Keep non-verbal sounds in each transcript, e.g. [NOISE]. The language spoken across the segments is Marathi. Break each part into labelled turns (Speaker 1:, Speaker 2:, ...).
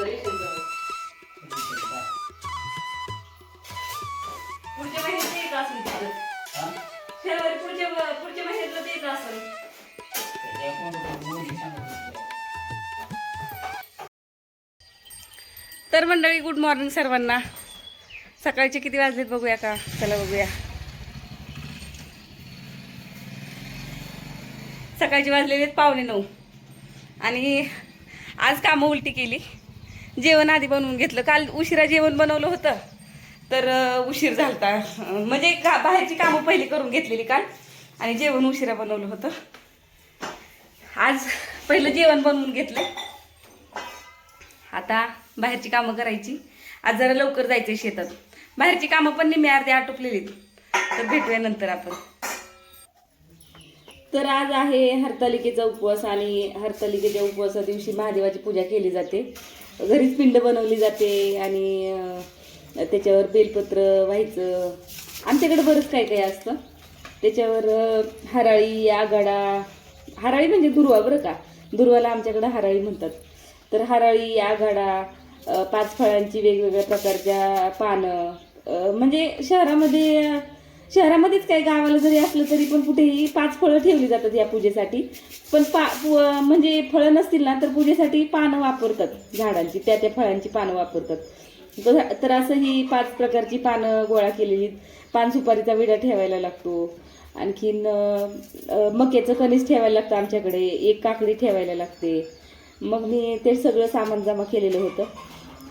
Speaker 1: तर मंडळी गुड मॉर्निंग सर्वांना. सकाळचे किती वाजलेत बघूया का? चला बघूया. सकाळचे वाजलेले आहेत पावणे नऊ. आणि आज कामं उलटी केली. जेवण आधी बनवून घेतलं. काल उशिरा जेवण बनवलं होतं. तर उशीर झालता. म्हणजे का बाहेरची कामं पहिली करून घेतलेली काल. आणि जेवण उशिरा बनवलं होतं. आज पहिलं जेवण बनवून घेतलं आता बाहेरची कामं करायची. आज जरा लवकर जायचं शेतात. बाहेरची कामं पण निम्मे अर्धे आटोपलेली तर भेटूया नंतर आपण. तर आज आहे हरतालिकेचा उपवास आणि हरतालिकेच्या उपवासा दिवशी महादेवाची पूजा केली जाते. घरीच पिंड बनवली जाते आणि त्याच्यावर बेलपत्र व्हायचं. आमच्याकडे बरंच काय काय असतं. त्याच्यावर हराळी आघाडा हराळी म्हणजे दुर्वा बरं का? दुर्वाला आमच्याकडे हराळी म्हणतात. तर हराळी आघाडा पाच फळांची वेगवेगळ्या प्रकारच्या पानं म्हणजे शहरामध्ये शहरामध्येच काय गावाला जरी असलं तरी पण कुठेही पाच फळं ठेवली जातात या पूजेसाठी. पण पा म्हणजे फळं नसतील ना तर पूजेसाठी पानं वापरतात झाडांची त्या त्या फळांची पानं वापरतात. तर- तर असं ही पाच प्रकारची पानं गोळा केलेली पान सुपारीचा विडा ठेवायला लागतो. आणखीन मक्याचं कणीस ठेवायला लागतं आमच्याकडे. एक काकडी ठेवायला लागते. मग मी ते सगळं सामान जमा केलेलं होतं.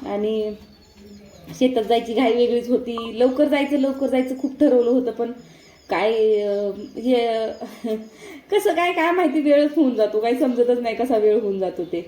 Speaker 1: आणि शेतात जायची घाई वेगळीच होती. लवकर जायचं लवकर जायचं खूप ठरवलं होतं पण काय हे [LAUGHS] कसं काय काय माहिती वेळच होऊन जातो. काही समजतच नाही कसा वेळ होऊन जातो ते.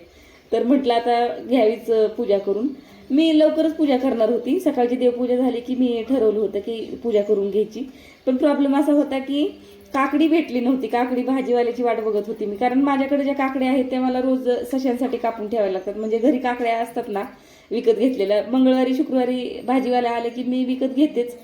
Speaker 1: तर म्हटलं आता घ्यावीच पूजा करून. मी लवकरच पूजा करणार होती. सकाळची देवपूजा झाली की मी ठरवलं होतं की पूजा करून घ्यायची. पण प्रॉब्लेम असा होता की काकडी भेटली नव्हती. काकडी भाजीवाल्याची वाट बघत होती मी. कारण माझ्याकडे ज्या काकड्या आहेत त्या मला रोज सशांसाठी कापून ठेवायला लागतात. म्हणजे घरी काकड्या असतात ना विकत घेतलेल्या. मंगळवारी शुक्रवारी भाजीवाल्या आले की मी विकत घेतेच.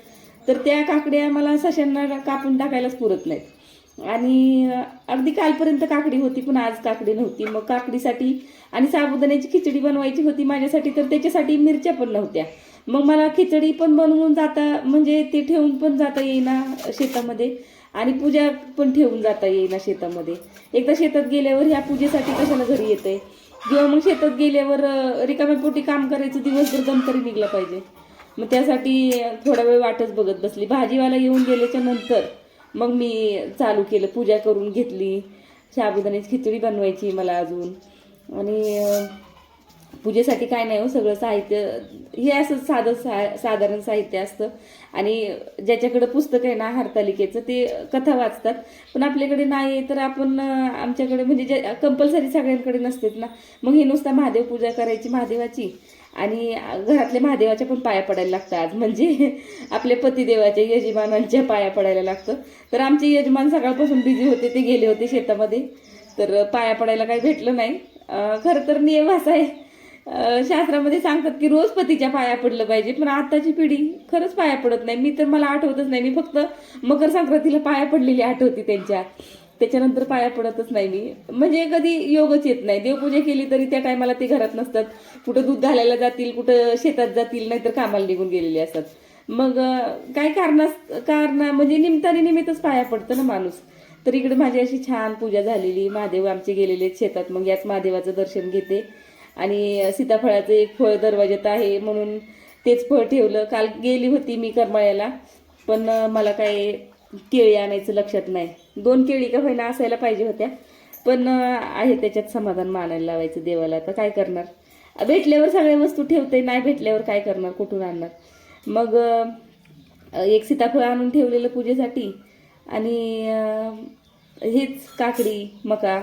Speaker 1: तर त्या काकड्या मला सशांना कापून टाकायलाच पुरत नाहीत. आणि अगदी कालपर्यंत काकडी होती पण आज काकडी नव्हती. मग काकडीसाठी आणि साबुदाण्याची खिचडी बनवायची होती माझ्यासाठी तर त्याच्यासाठी मिरच्या पण नव्हत्या. मग मला खिचडी पण बनवून जाता म्हणजे ते ठेवून पण जाता येईना शेतामध्ये. आणि पूजा पण ठेवून जाता येईना शेतामध्ये. एकदा शेतात गेल्यावर ह्या पूजेसाठी कशाला घरी येते किंवा मग शेतात गेल्यावर रिकाम्या पोटी काम करायचं दिवसभर दम तरी निघला पाहिजे. मग त्यासाठी थोडा वेळ वाटच बघत बसली. भाजीवाला येऊन गेल्याच्यानंतर मग मी चालू केलं. पूजा करून घेतली. साबुदाण्याची खिचडी बनवायची मला अजून. आणि पूजेसाठी काय नाही हो सगळं साहित्य हे असं साधं सा साधारण साहित्य असतं. आणि ज्याच्याकडं पुस्तक आहे ना हरतालिकेचं ते कथा वाचतात. पण आपल्याकडे नाही तर आपण आमच्याकडे म्हणजे जे कंपल्सरी सगळ्यांकडे नसतेत ना. मग हे नुसता महादेव पूजा करायची महादेवाची आणि घरातल्या महादेवाच्या पण पाया पडायला लागतं आज. म्हणजे [LAUGHS] आपल्या पतिदेवाच्या यजमानांच्या पाया पडायला लागतं. तर आमचे यजमान सकाळपासून बिझी होते ते गेले होते शेतामध्ये. तर पाया पडायला काही भेटलं नाही. खरं तर नियम असा आहे. शास्त्रामध्ये सांगतात की रोज पतीच्या पाया पडलं पाहिजे पण आताची पिढी खरंच पाया पडत नाही. मी तर मला आठवतच नाही. मी फक्त मकर संक्रांतीला पाया पडलेली आठवते त्यांच्या. त्याच्यानंतर पाया पडतच नाही मी. म्हणजे कधी योगच येत नाही. देवपूजा केली तरी त्या टायमाला ते घरात नसतात. कुठं दूध घालायला जातील कुठं शेतात जातील नाहीतर कामाला निघून गेलेले असतात. मग काय कारणास कारण म्हणजे निमित्ताने निमित्तच पाया पडतं ना माणूस. तर इकडे माझी अशी छान पूजा झालेली. महादेव आमचे गेलेले शेतात. मग याच महादेवाचं दर्शन घेते. आणि सीताफळाचं एक फळ दरवाज्यात आहे म्हणून तेच फळ ठेवलं. काल गेली होती मी करमाळ्याला पण मला काय केळी आणायचं लक्षात नाही. दोन केळी का होईना असायला पाहिजे होत्या पण आहे त्याच्यात समाधान मानायला लावायचं देवाला. तर काय करणार? भेटल्यावर सगळ्या वस्तू ठेवते नाही भेटल्यावर काय करणार? कुठून आणणार? मग एक सीताफळ आणून ठेवलेलं पूजेसाठी आणि हेच काकडी मका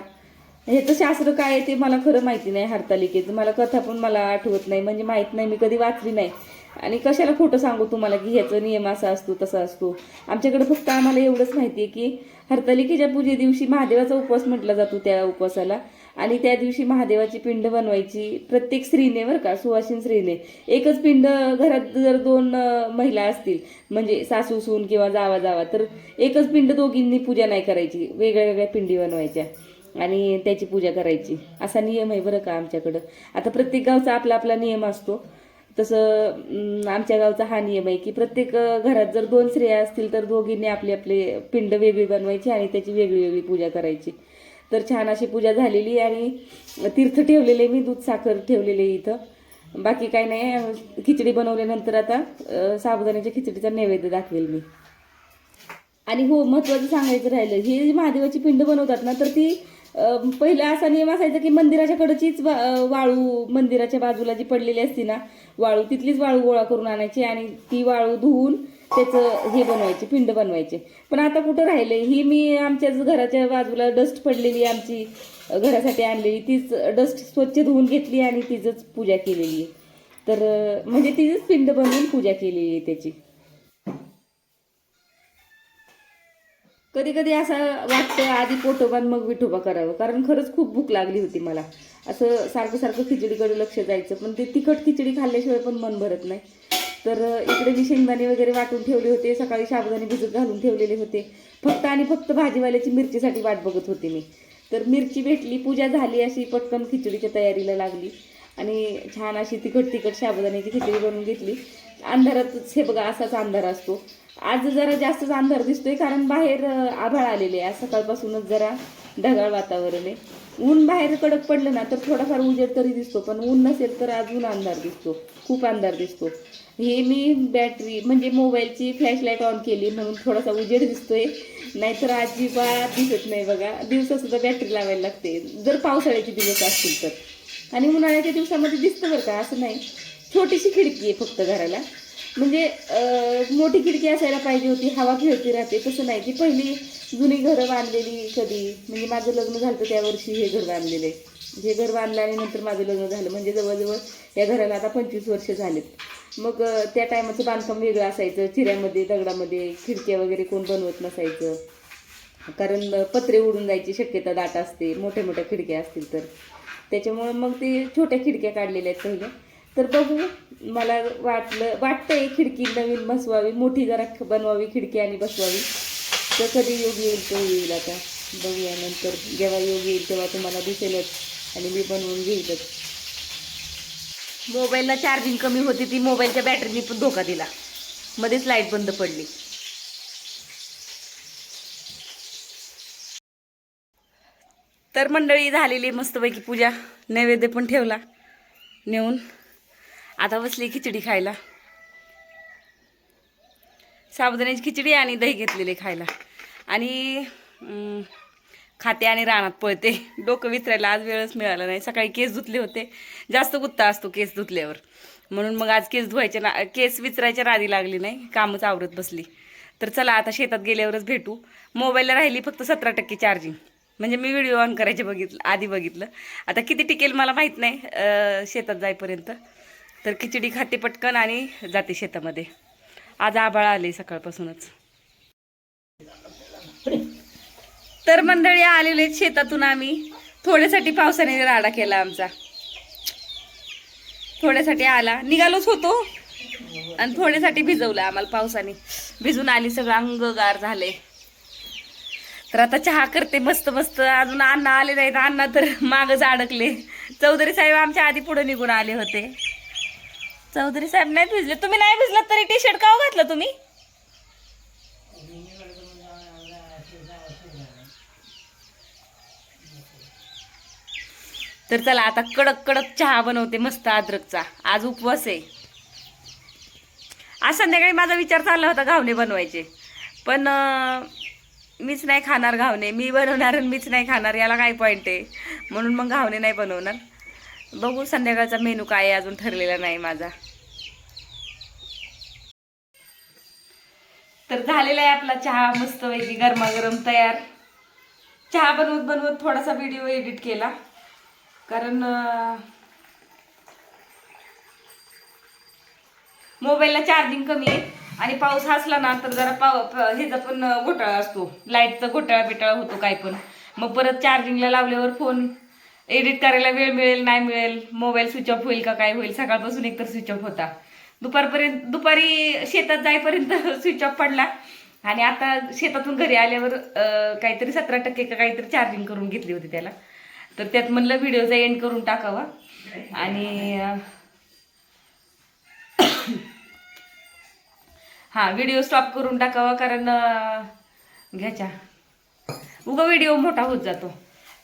Speaker 1: ह्याचं शास्त्र काय आहे ते मला खरं माहिती नाही हरतालिकेचं. मला कथा पण मला आठवत नाही. म्हणजे माहीत नाही मी कधी वाचली नाही. आणि कशाला खोटं सांगू तुम्हाला की ह्याचा नियम असा असतो तसा असतो? आमच्याकडे फक्त आम्हाला एवढंच माहिती आहे की हरतालिकेच्या पूजे दिवशी महादेवाचा उपवास म्हटला जातो त्या उपवासाला. आणि त्या दिवशी महादेवाची पिंड बनवायची प्रत्येक स्त्रीने बरं का सुवासिन स्त्रीने. एकच पिंड घरात जर दोन महिला असतील म्हणजे सासू सून किंवा जावा जावा तर एकच पिंड दोघींनी पूजा नाही करायची. वेगळ्या वेगळ्या पिंडी बनवायच्या. आणि त्याची पूजा करायची. असा नियम आहे बरं का आमच्याकडं. आता प्रत्येक गावचा आपला आपला नियम असतो. तसं आमच्या गावचा हा नियम आहे की प्रत्येक घरात जर दोन स्त्रिया असतील तर दोघींनी आपले आपले पिंड वेगळी बनवायची आणि त्याची वेगळी वेगळी पूजा करायची. तर छान अशी पूजा झालेली आणि तीर्थ ठेवलेले मी दूध साखर ठेवलेले इथं. बाकी काही नाही खिचडी बनवल्यानंतर आता साबुदाण्याच्या खिचडीचा नैवेद्य दाखवेल मी. आणि हो महत्त्वाचं सांगायचं राहिलं ही जी महादेवाची पिंड बनवतात ना तर ती पहिला असा नियम असायचा की मंदिराच्या कडचीच वा- वाळू मंदिराच्या बाजूला जी पडलेली असती ना वाळू तिथलीच वाळू गोळा करून आणायची आणि ती वाळू धुवून त्याचं हे बनवायचे पिंड बनवायचे. पण आता कुठं राहिले ही मी आमच्याच घराच्या बाजूला डस्ट पडलेली आमची घरासाठी आणलेली. तीच डस्ट स्वच्छ धुवून घेतली आणि तिचंच पूजा केलेली. आहे तर म्हणजे तिचीच पिंड बनवून पूजा केलेली आहे त्याची. कधी कधी असं वाटतं आधी पोटोबान मग विठोबा करावं. कारण खरंच खूप भूक लागली होती मला. असं सारखं सारखं खिचडीकडे लक्ष जायचं. पण ते तिखट खिचडी खाल्ल्याशिवाय पण मन भरत नाही. तर इकडे मी शेंगदाणे वगैरे वाटून ठेवले होते. सकाळी साबुदाणे भिजत घालून ठेवलेले होते. फक्त आणि फक्त भाजीवाल्याची मिरचीसाठी वाट बघत होते मी. तर मिरची भेटली पूजा झाली अशी पटकन खिचडीच्या तयारीला लागली. आणि छान अशी तिखट तिखट साबुदाण्याची खिचडी बनवून घेतली. अंधारातच हे बघा असाच अंधार असतो. आज जरा जास्तच अंधार दिसतोय कारण बाहेर आभाळ आलेले आहे. आज सकाळपासूनच जरा ढगाळ वातावरण आहे. ऊन बाहेर कडक पडलं ना तर थोडाफार उजेड तरी दिसतो पण ऊन नसेल तर अजून अंधार दिसतो खूप अंधार दिसतो. हे मी बॅटरी म्हणजे मोबाईलची फ्लॅशलाईट ऑन केली म्हणून थोडासा उजेड दिसतोय. नाहीतर अजिबात दिसत नाही बघा. दिवसासुद्धा बॅटरी लावायला लागते. जर पावसाळ्याचे दिवस असतील तर. आणि उन्हाळ्याच्या दिवसामध्ये दिसतं बरं का असं नाही. छोटीशी खिडकी आहे फक्त घराला. म्हणजे मोठी खिडकी असायला पाहिजे होती हवा खेळती राहते तसं नाही. ती पहिली जुनी घरं बांधलेली कधी म्हणजे माझं लग्न झालं त्या वर्षी हे घर बांधलेलं. आहे हे घर बांधलं आणि नंतर माझं लग्न झालं म्हणजे जवळजवळ या घराला आता पंचवीस वर्ष झालेत. मग त्या टायमाचं बांधकाम वेगळं असायचं चिऱ्यामध्ये दगडामध्ये खिडक्या वगैरे कोण बनवत नसायचं. कारण पत्रे उडून जायची शक्यता दाट असते मोठ्या मोठ्या खिडक्या असतील तर. त्याच्यामुळं मग ते छोट्या खिडक्या काढलेल्या आहेत पहिल्या तर बघू मला वाटलं वाटतंय खिडकी नवीन बसवावी मोठी जरा बनवावी खिडकी आणि बसवावी. तर कधी योग येईल तो येईल आता. बघूया नंतर. जेव्हा योग येईल तेव्हा तुम्हाला दिसेलच आणि मी बनवून घेईलच. मोबाईलला चार्जिंग कमी होती ती मोबाईलच्या बॅटरीने पण धोका दिला. मध्येच लाइट बंद पडली. तर मंडळी झालेली मस्तपैकी पूजा. नैवेद्य पण ठेवला. नेऊन आता बसली खिचडी खायला. साबुदाण्याची खिचडी आणि दही घेतलेली खायला. आणि खाते आणि रानात पळते. डोकं विचरायला आज वेळच मिळाला नाही. सकाळी केस धुतले होते. जास्त गुत्ता असतो केस धुतल्यावर. म्हणून मग आज केस धुवायच्या ना केस विचरायच्या नादी लागली नाही. कामच आवरत बसली. तर चला आता शेतात गेल्यावरच भेटू. मोबाईलला राहिली फक्त सतरा टक्के चार्जिंग म्हणजे मी व्हिडिओ ऑन करायचे बघितलं आधी बघितलं. आता किती टिकेल मला माहीत नाही शेतात जाईपर्यंत. तर खिचडी खाते पटकन आणि जाते शेतामध्ये. आज आभाळ आले सकाळपासूनच. तर मंडळी आलेले शेतातून आम्ही. थोड्यासाठी पावसाने राडा केला आमचा. थोड्यासाठी आला. निघालोच होतो. आणि थोड्यासाठी भिजवलं आम्हाला पावसाने. भिजून आली सगळं अंगगार झाले. तर आता चहा करते मस्त मस्त. अजून अण्णा आले नाहीत. अण्णा तर मागच अडकले चौधरी साहेब आमच्या आधी पुढे निघून आले होते. चौधरी साहेब नाही भिजले. तुम्ही नाही भिजलात तरी टी शर्ट का हो घातलं तुम्ही? तर चला आता कडक कडक चहा बनवते मस्त अद्रकचा. आज उपवास आहे. आज संध्याकाळी माझा विचार चालला होता घावणे बनवायचे. पण मीच नाही खाणार घावणे. मी बनवणार आणि मीच नाही खाणार याला काय पॉईंट आहे? म्हणून मग घावणे नाही बनवणार. बघू संध्याकाळचा मेनू काय अजून ठरलेला नाही माझा. तर झालेला आहे आपला चहा मस्तपैकी गरमागरम तयार. चहा बनवत बनवत थोडासा व्हिडिओ एडिट केला. कारण मोबाईलला चार्जिंग कमी आहे आणि पाऊस असला ना तर जरा पाव ह्याचा पण घोटाळा असतो. लाईटचा घोटाळा बिटाळा होतो काय पण. मग परत चार्जिंगला लावल्यावर फोन एडिट करायला वेळ मिळेल नाही मिळेल मोबाईल स्विच ऑफ होईल का काय होईल सकाळपासून एकतर स्विच ऑफ होता. दुपारपर्यंत दुपारी शेतात जाईपर्यंत [LAUGHS] स्विच ऑफ पडला. आणि आता शेतातून घरी आल्यावर काहीतरी सतरा टक्के का काहीतरी चार्जिंग करून घेतली होती त्याला. तर त्यात म्हणलं व्हिडिओचा एंड करून टाकावा. आणि हां [COUGHS] हा व्हिडिओ स्टॉप करून टाकावा कारण घ्याच्या उगा व्हिडिओ मोठा होत जातो.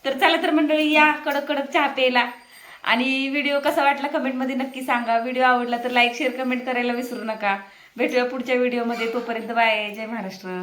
Speaker 1: तर चला तर मंडळी या कडक कडक चहा प्यायला. आणि व्हिडिओ कसा वाटला कमेंटमध्ये नक्की सांगा. व्हिडिओ आवडला तर लाईक शेअर कमेंट करायला विसरू नका. भेटूया पुढच्या व्हिडिओमध्ये तोपर्यंत बाय जय महाराष्ट्र.